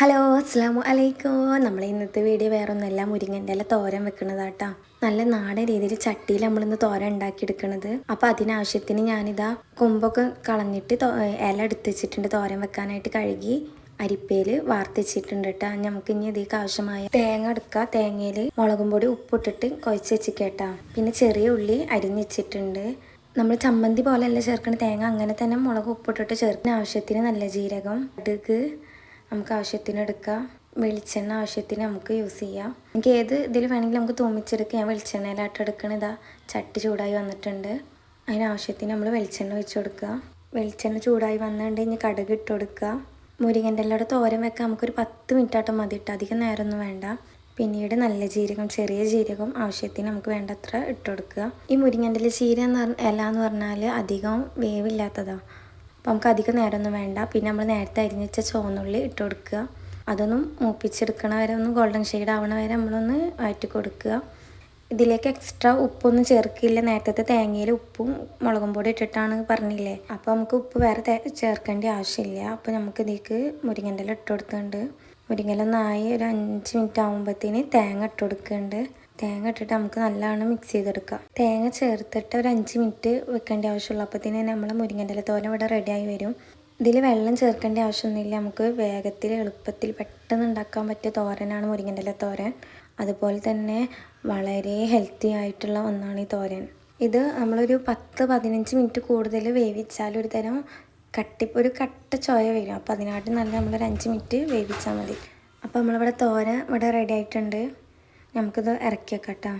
Hello അസ്സാമു അലൈക്കും നമ്മൾ ഇന്നത്തെ വീഡിയോ വേറെ ഒന്നല്ല മുരിങ്ങന്റെ ഇല തോരൻ വെക്കുന്നതാട്ടാ. നല്ല നാടൻ രീതിയിൽ ചട്ടിയിൽ നമ്മളിന്ന് തോരൻ ഉണ്ടാക്കിയെടുക്കണത്. അപ്പോൾ അതിനാവശ്യത്തിന് ഞാനിതാ കൊമ്പൊക്കെ കളഞ്ഞിട്ട് ഇല എടുത്തുവെച്ചിട്ടുണ്ട് തോരൻ വെക്കാനായിട്ട് കഴുകി. അരിപ്പയിൽ വാർത്തിച്ചിട്ടുണ്ട് കേട്ടോ നമുക്ക് ഇനി ഇതിലേക്ക് ആവശ്യമായ തേങ്ങ എടുക്കുക തേങ്ങയിൽ മുളകും പൊടി ഉപ്പിട്ടിട്ട് കുഴച്ച് വെച്ചിക്കേട്ടാ. പിന്നെ ചെറിയ ഉള്ളി അരിഞ്ഞിച്ചിട്ടുണ്ട്. നമ്മൾ ചമ്മന്തി പോലെയല്ല ചേർക്കണ തേങ്ങ അങ്ങനെ തന്നെ മുളക് ഉപ്പിട്ടിട്ട് ചേർക്കുന്ന ആവശ്യത്തിന് നല്ല ജീരകം കടുക് നമുക്ക് ആവശ്യത്തിന് എടുക്കാം. വെളിച്ചെണ്ണ ആവശ്യത്തിന് നമുക്ക് യൂസ് ചെയ്യാം. എനിക്ക് ഏത് ഇതിൽ വേണമെങ്കിലും നമുക്ക് തൂമിച്ചെടുക്കാം. ഞാൻ വെളിച്ചെണ്ണയിലായിട്ട് ഇതാ ചട്ടി ചൂടായി വന്നിട്ടുണ്ട്. അതിനാവശ്യത്തിന് നമ്മൾ വെളിച്ചെണ്ണ ഒഴിച്ച് കൊടുക്കുക. വെളിച്ചെണ്ണ ചൂടായി വന്നിട്ട് ഇനി കടുക് ഇട്ട് കൊടുക്കുക. മുരിങ്ങന്റെ എല്ലാം തോരൻ വെക്കാൻ നമുക്കൊരു പത്ത് മിനിറ്റ് മതി ഇട്ട് അധികം നേരമൊന്നും വേണ്ട. പിന്നീട് നല്ല ജീരകം ചെറിയ ജീരകം ആവശ്യത്തിന് നമുക്ക് വേണ്ടത്ര ഇട്ട് കൊടുക്കുക. ഈ മുരിങ്ങന്റെ ചീര എന്ന് പറഞ്ഞ എന്ന് പറഞ്ഞാൽ അധികം വേവില്ലാത്തതാണ് നമുക്ക് അധികം നേരമൊന്നും വേണ്ട. പിന്നെ നമ്മൾ നേരത്തെ അരിഞ്ഞ് വെച്ച ചുവന്നുള്ളി ഇട്ട് കൊടുക്കുക. അതൊന്നും മൂപ്പിച്ചെടുക്കണ വരെ ഒന്ന് ഗോൾഡൻ ഷെയ്ഡ് ആവണ വരെ നമ്മളൊന്ന് വഴറ്റി കൊടുക്കുക. ഇതിലേക്ക് എക്സ്ട്രാ ഉപ്പൊന്നും ചേർക്കില്ല. നേരത്തെ തേങ്ങയിൽ ഉപ്പും മുളകും പൊടി ഇട്ടിട്ടാണ് പറഞ്ഞില്ലേ? അപ്പോൾ നമുക്ക് ഉപ്പ് വേറെ ചേർക്കേണ്ട ആവശ്യമില്ല. അപ്പോൾ നമുക്ക് ഇതിലേക്ക് മുരിങ്ങന്റെ ഇട്ട് കൊടുക്കുന്നുണ്ട്. മുരിങ്ങയില നായി ഒരു അഞ്ച് മിനിറ്റ് ആകുമ്പോഴത്തേന് തേങ്ങ ഇട്ട് കൊടുക്കുന്നുണ്ട്. തേങ്ങ ഇട്ടിട്ട് നമുക്ക് നല്ലവണ്ണം മിക്സ് ചെയ്തെടുക്കാം. തേങ്ങ ചേർത്തിട്ട് ഒരു അഞ്ച് മിനിറ്റ് വെക്കേണ്ട ആവശ്യമുള്ളൂ. അപ്പോഴത്തേന് നമ്മൾ മുരിങ്ങന്റെ ഇല തോരൻ ഇവിടെ റെഡിയായി വരും. ഇതിൽ വെള്ളം ചേർക്കേണ്ട ആവശ്യമൊന്നുമില്ല. നമുക്ക് വേഗത്തിൽ എളുപ്പത്തിൽ പെട്ടെന്ന് ഉണ്ടാക്കാൻ പറ്റിയ തോരനാണ് മുരിങ്ങന്റെ ഇല തോരൻ. അതുപോലെ തന്നെ വളരെ ഹെൽത്തി ആയിട്ടുള്ള ഒന്നാണ് ഈ തോരൻ. ഇത് നമ്മളൊരു പത്ത് പതിനഞ്ച് മിനിറ്റ് കൂടുതൽ വേവിച്ചാൽ ഒരു തരം കട്ടി ഒരു കട്ട ചോയ വരും. അപ്പോൾ അതിനായിട്ട് നല്ല നമ്മളൊരു അഞ്ച് മിനിറ്റ് വേവിച്ചാൽ മതി. അപ്പോൾ നമ്മളിവിടെ തോര ഇവിടെ റെഡി ആയിട്ടുണ്ട്. നമുക്കിത് ഇറക്കി വെക്കട്ടോ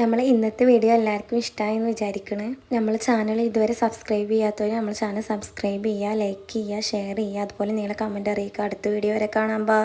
നമ്മൾ ഇന്നത്തെ വീഡിയോ എല്ലാവർക്കും ഇഷ്ടമായി എന്ന് വിചാരിക്കണേ. നമ്മൾ ചാനൽ ഇതുവരെ സബ്സ്ക്രൈബ് ചെയ്യാത്തവർ നമ്മൾ ചാനൽ സബ്സ്ക്രൈബ് ചെയ്യുക ലൈക്ക് ചെയ്യുക ഷെയർ ചെയ്യുക. അതുപോലെ നിങ്ങളെ കമന്റ് അറിയിക്കുക. അടുത്ത വീഡിയോ വരെ കാണാം. ബാ